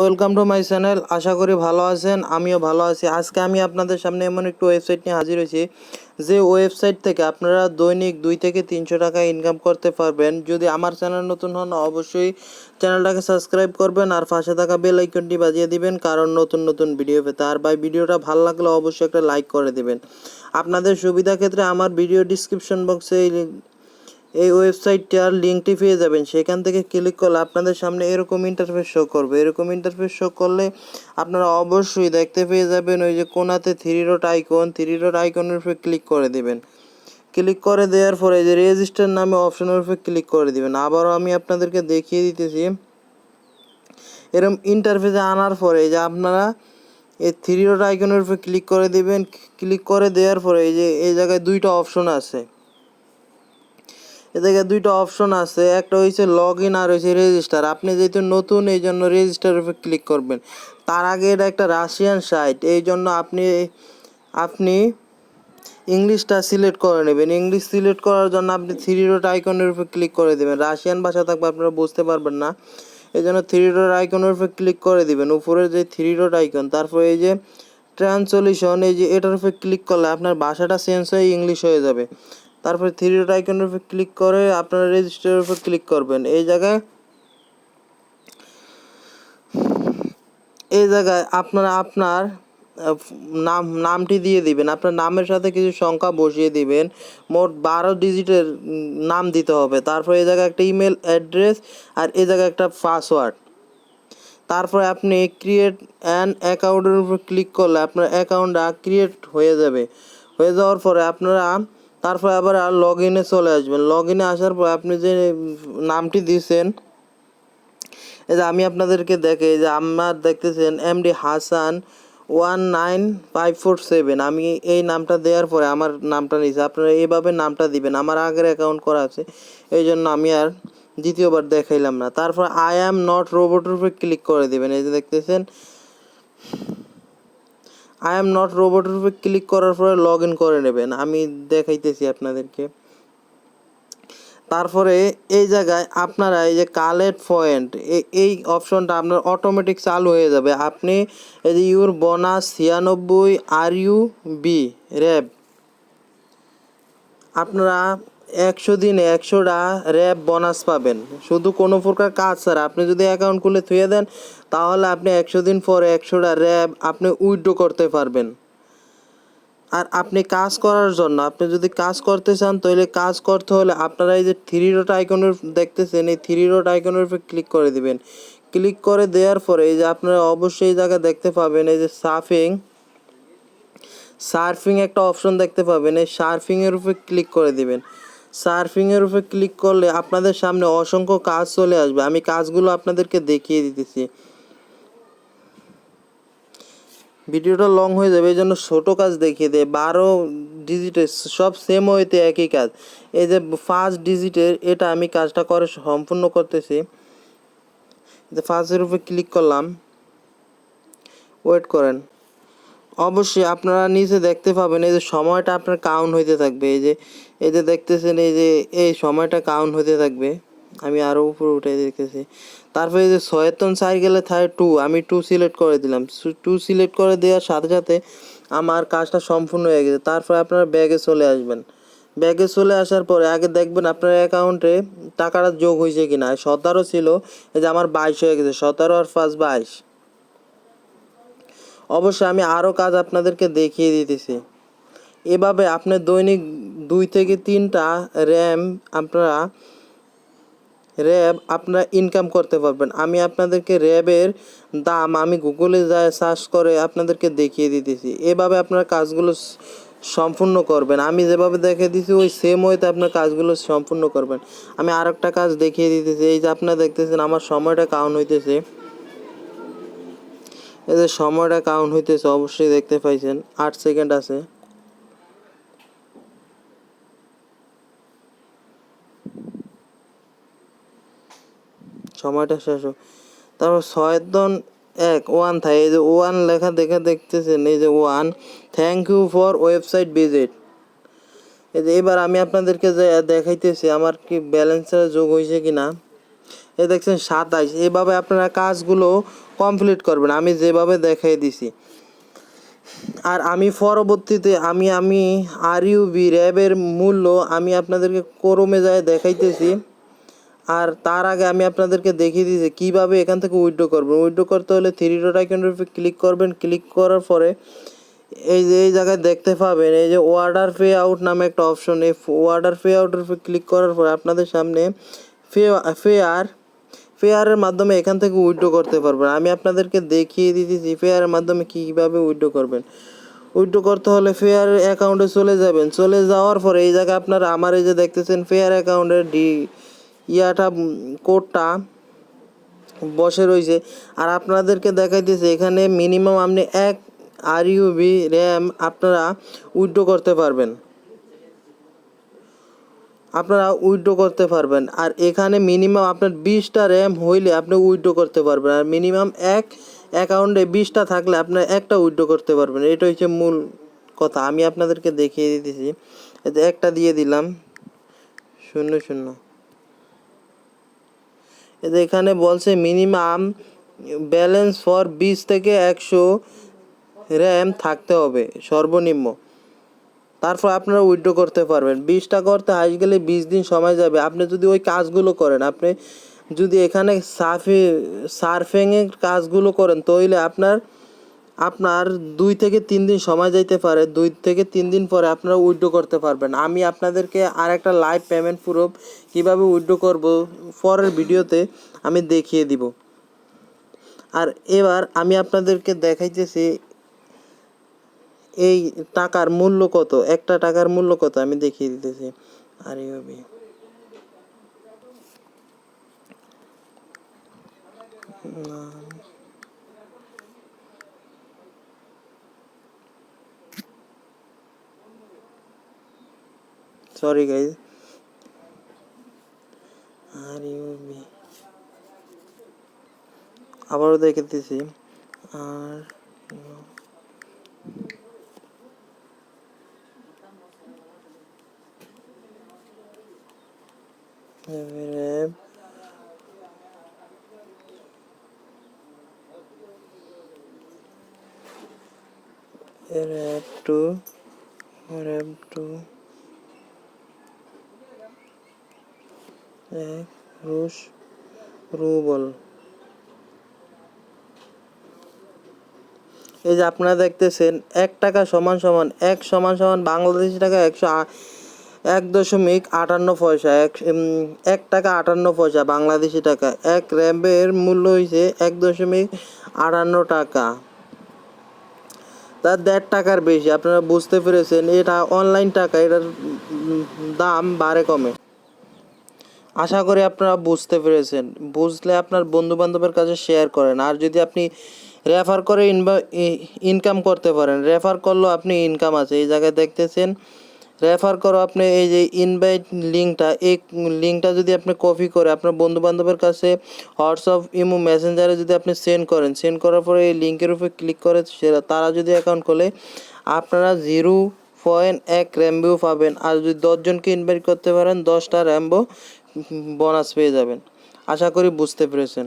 Welcome to my channel আশা করি ভালো আছেন, আমিও ভালো আছি। আজকে আমি আপনাদের সামনে এমন একটি ওয়েবসাইট নিয়ে হাজির হয়েছি, যে ওয়েবসাইট থেকে আপনারা দৈনিক দুই থেকে তিনশো টাকা ইনকাম করতে পারবেন। যদি আমার চ্যানেল নতুন হন, অবশ্যই চ্যানেলটাকে সাবস্ক্রাইব করবেন আর পাশে থাকা বেল আইকনটি বাজিয়ে দিবেন, কারণ নতুন নতুন ভিডিও পেতে। আর ভাই, ভিডিওটা ভালো লাগলে অবশ্যই একটা লাইক করে দিবেন। আপনাদের সুবিধা ক্ষেত্রে আমার ভিডিও ডিসক্রিপশন বক্সে এই ওয়েবসাইটটার লিঙ্কটি পেয়ে যাবেন। সেখান থেকে ক্লিক করলে আপনাদের সামনে এরকম ইন্টারফেস শো করবে। এরকম ইন্টারফেস শো করলে আপনারা অবশ্যই দেখতে পেয়ে যাবেন ওই যে কোনাতে three dot icon three dot আইকনের উপরে ক্লিক করে দেবেন। ক্লিক করে দেওয়ার পরে যে রেজিস্টার নামে অপশনের উপরে ক্লিক করে দিবেন। আবারও আমি আপনাদেরকে দেখিয়ে দিতেছি। এরকম ইন্টারফেসে আনার পরে যে আপনারা এই থ্রি ডট আইকনের উপরে ক্লিক করে দেবেন। ক্লিক করে দেওয়ার পরে এই যে এই জায়গায় দুইটা অপশন আছে। এ জায়গায় দুইটা অপশন আছে। একটা হয়েছে লগ ইন আর হয়েছে রেজিস্টার আপনি যেহেতু নতুন, এই জন্য রেজিস্টারের উপরে ক্লিক করবেন। তার আগে এটা একটা রাশিয়ান সাইট এই জন্য আপনি আপনি ইংলিশটা সিলেক্ট করে নেবেন। ইংলিশ সিলেক্ট করার জন্য আপনি থ্রি ডট আইকনের উপরে ক্লিক করে দেবেন। রাশিয়ান ভাষা থাকবে, আপনারা বুঝতে পারবেন না। এই জন্য থ্রি ডট আইকনের উপরে ক্লিক করে দিবেন। উপরে যে থ্রি ডট আইকন তারপরে এই যে ট্রান্সলেশন এই যে এটার উপরে ক্লিক করলে আপনার ভাষাটা চেঞ্জ হয়ে ইংলিশ হয়ে যাবে। তারপরে থ্রি ডট আইকনের উপর ক্লিক করে আপনারা রেজিস্টারের উপর ক্লিক করবেন। এই জায়গায় এই জায়গায় আপনারা আপনার নাম, নামটি দিয়ে দিবেন। আপনার নামের সাথে কিছু সংখ্যা বসিয়ে দিবেন। মোট বারো ডিজিটের নাম দিতে হবে। তারপরে এই জায়গায় একটা ইমেল অ্যাড্রেস আর এই জায়গায় একটা পাসওয়ার্ড তারপরে আপনি ক্রিয়েট অ্যান অ্যাকাউন্টের উপর ক্লিক করলে আপনার অ্যাকাউন্টটা ক্রিয়েট হয়ে যাবে। হয়ে যাওয়ার পরে আপনারা তারপরে আবার লগ ইনে চলে আসবেন। লগ ইনে আসার পর আপনি যে নামটি দিয়েছেন, এই যে আমি আপনাদেরকে দেখে যে আমার দেখতেছেন MD Hasan one nine five four seven আমি এই নামটা দেওয়ার পরে আমার নামটা নিয়েছি। আপনারা এইভাবে নামটা দিবেন। আমার আগের অ্যাকাউন্ট করা আছে। এই জন্য আমি আর দ্বিতীয়বার দেখাইলাম না। তারপর আই অ্যাম নট রোবটের উপরে ক্লিক করে দিবেন। এই যে দেখতেছেন আই এম নট রোবটের উপরে ক্লিক করার পরে লগ ইন করে নেবেন। আমি দেখাইতেছি আপনাদেরকে। তারপরে এই জায়গায় আপনারা এই যে কালেক্ট পয়েন্ট এই অপশনটা আপনার অটোমেটিক চালু হয়ে যাবে। আপনি এই যে ইউর বোনাস ছিয়ানব্বই আর ইউ বি র্যাব আপনারা একশো দিনে একশোটা র্যাব বোনাস পাবেন। শুধু কোনো প্রকার কাজ ছাড়া। আপনি যদি অ্যাকাউন্ট খুলে থুয়ে দেন, তাহলে আপনি একশো দিন পরে একশোটা র্যাব আপনি উইথড্র করতে পারবেন। আর আপনি কাজ করার জন্য, আপনি যদি কাজ করতে চান, তাহলে কাজ করতে হলে আপনারা এই যে থ্রি ডট আইকনের দেখতেছেন, এই থ্রি ডট আইকনের উপর ক্লিক করে দিবেন। ক্লিক করে দেওয়ার পরে এই যে আপনারা অবশ্যই এই জায়গায় দেখতে পাবেন, এই যে সার্ফিং সার্ফিং একটা অপশন দেখতে পাবেন, এই সার্ফিংয়ের উপরে ক্লিক করে দিবেন। সার্ফিংয়ের উপরে ক্লিক করলে আপনাদের সামনে অসংখ্য কাজ চলে আসবে। আমি কাজগুলো আপনাদেরকে দেখিয়ে দিতেছি। ভিডিওটা লং হয়ে যাবে এই জন্য ছোটো কাজ দেখিয়ে দেয়। বারো ডিজিটের সব সেম হইতে একই কাজ। এই যে ফার্স্ট ডিজিটের এটা আমি কাজটা করে সম্পূর্ণ করতেছি। ফার্স্টের উপরে ক্লিক করলাম। ওয়েট করেন। অবশ্যই আপনারা নিচে দেখতে পাবেন, এই যে সময়টা আপনার কাউন্ট হইতে থাকবে, এই যে এই যে দেখতেছেন, এই যে, এই সময়টা কাউন্ট হইতে থাকবে, আমি আরও উপরে উঠে দেখতেছি। তারপরে এই যে সয়েতন সাইকেলে থাকে টু আমি টু সিলেক্ট করে দিলাম টু সিলেক্ট করে দেওয়ার সাথে সাথে আমার কাজটা সম্পূর্ণ হয়ে গেছে, তারপরে আপনারা ব্যাগে চলে আসবেন। ব্যাগে চলে আসার পরে আগে দেখবেন আপনার অ্যাকাউন্টে টাকাটা যোগ হয়েছে কি না সতেরো ছিল, এই যে আমার বাইশ হয়ে গেছে, সতেরো আর ফার্স্ট বাইশ। অবশ্যই আমি আরও কাজ আপনাদেরকে দেখিয়ে দিতেছি। এভাবে আপনি দৈনিক দুই থেকে তিনটা র্যাম আপনারা, র্যাব আপনারা ইনকাম করতে পারবেন। আমি আপনাদেরকে র্যাবের দাম আমি গুগলে যায় সার্চ করে আপনাদেরকে দেখিয়ে দিতেছি। এভাবে আপনারা কাজগুলো সম্পূর্ণ করবেন। আমি যেভাবে দেখে দিছি, ওই সেম ওয়েতে আপনার কাজগুলো সম্পূর্ণ করবেন। আমি আর একটা কাজ দেখিয়ে দিতেছি। এই যে আপনারা দেখতেছেন, আমার সময়টা কাউন্ট হইতেছে। যে সময়টা কাউন্ট হইতেছে, অবশ্যই দেখতে পাইছেন, আট সেকেন্ড আছে। সময়টা শেষ হোক। তারপর ছয়দন এক ওয়ান থাকে এই যে ওয়ান লেখা দেখে দেখতেছেন, এই যে one thank you for website visit এই যে এবার আমি আপনাদেরকে যে দেখাইতেছি, আমার কি ব্যালেন্সের যোগ হয়েছে কি না এ দেখছেন সাতাইশ। এভাবে আপনারা কাজগুলো কমপ্লিট করবেন। আমি যেভাবে দেখাই দিছি। আর আমি পরবর্তীতে আমি আমি আর ইউবি র্যাবের মূল্য আমি আপনাদেরকে ক্রমে যায় দেখাইতেছি। আর তার আগে আমি আপনাদেরকে দেখিয়ে দিয়েছি কীভাবে এখান থেকে উইথড্র করবেন। উইথড্র করতে হলে থ্রি ডট আইকনের উপর ক্লিক করবেন। ক্লিক করার পরে এই যে, এই জায়গায় দেখতে পাবেন, এই যে ওয়ার্ডার পে আউট নামে একটা অপশন এই ওয়ার্ডার পে আউটের উপর ক্লিক করার পরে আপনাদের সামনে ফেয়ার ফেয়ারের মাধ্যমে এখান থেকে উইড্রো করতে পারবেন। আমি আপনাদেরকে দেখিয়ে দিতেছি ফেয়ারের মাধ্যমে কীভাবে উইড্রো করবেন। উইথড্র করতে হলে ফেয়ার অ্যাকাউন্টে চলে যাবেন। চলে যাওয়ার পরে এই জায়গায় আপনারা আমার এই যে দেখতেছেন ফেয়ার অ্যাকাউন্টের ডি ইয়াটা কোডটা বসে রয়েছে। আর আপনাদেরকে দেখাইতেছে এখানে মিনিমাম আপনি এক আর ইউবি র্যাম আপনারা উইথড্র করতে পারবেন। আপনারা উইথড্র করতে পারবেন। আর এখানে মিনিমাম আপনার বিশটা র্যাম হইলে আপনি উইথড্র করতে পারবেন। আর মিনিমাম এক অ্যাকাউন্টে বিশটা থাকলে আপনার একটা উইথড্র করতে পারবেন। এটা হচ্ছে মূল কথা। আমি আপনাদেরকে দেখিয়ে দিতেছি। এতে একটা দিয়ে দিলাম। শূন্য শূন্য। এতে এখানে বলছে মিনিমাম ব্যালেন্স ফর বিশ থেকে একশো র্যাম থাকতে হবে। সর্বনিম্ন। তারপর আপনারা উইথড্র করতে পারবেন। বিশটা করতে হাই গেলে বিশ দিন সময় যাবে। আপনি যদি ওই কাজগুলো করেন, আপনি যদি এখানে সাফি সার্ফিংয়ের কাজগুলো করেন, তাহলে আপনার আপনার দুই থেকে তিন দিন সময় যাইতে পারে। দুই থেকে তিন দিন পরে আপনারা উইথড্র করতে পারবেন। আমি আপনাদেরকে আর একটা লাইভ পেমেন্ট প্রুফ কীভাবে উইথড্র করব, পরের ভিডিওতে আমি দেখিয়ে দিব। আর এবার আমি আপনাদেরকে দেখাইতেছি এই টাকার মূল্য কত? একটা টাকার মূল্য কত? আমি দেখিয়ে দিতেছি। আর এইভাবে সরি গাইজ আর ইউবি আবারও দেখাতেছি আর র্যাব টু এক রুশ রুবল এই যে আপনারা দেখতেছেন, এক টাকা সমান সমান, এক সমান সমান বাংলাদেশি টাকা একশো এক দশমিক আটান্ন পয়সা, এক এক টাকা আটান্ন পয়সা বাংলাদেশি টাকা। এক র্যাবের মূল্য হয়েছে এক দশমিক আটান্ন টাকা। তার দেড় টাকার বেশি, আপনারা বুঝতে পেরেছেন, এটা অনলাইন টাকা, এটার দাম বাড়ে কমে। আশা করি আপনারা বুঝতে পেরেছেন। বুঝলে আপনার বন্ধু বান্ধবের কাছে শেয়ার করেন। আর যদি আপনি রেফার করে ইনকাম করতে পারেন রেফার করলেও আপনি ইনকাম আছে। এই জায়গায় দেখতেছেন রেফার করো আপনি এই যে ইনভাইট লিঙ্কটা এই লিঙ্কটা যদি আপনি কপি করে আপনার বন্ধু বান্ধবের কাছে হোয়াটসঅ্যাপ ইমো মেসেঞ্জারে যদি আপনি সেন্ড করেন সেন্ড করার পরে এই লিঙ্কের উপর ক্লিক করে সেটা তারা যদি অ্যাকাউন্ট খোলে, আপনারা জিরো পয়েন্ট এক র্যাম্বো পাবেন। আর যদি দশজনকে ইনভাইট করতে পারেন, দশটা র্যাম্বো বোনাস পেয়ে যাবেন। আশা করি বুঝতে পেরেছেন।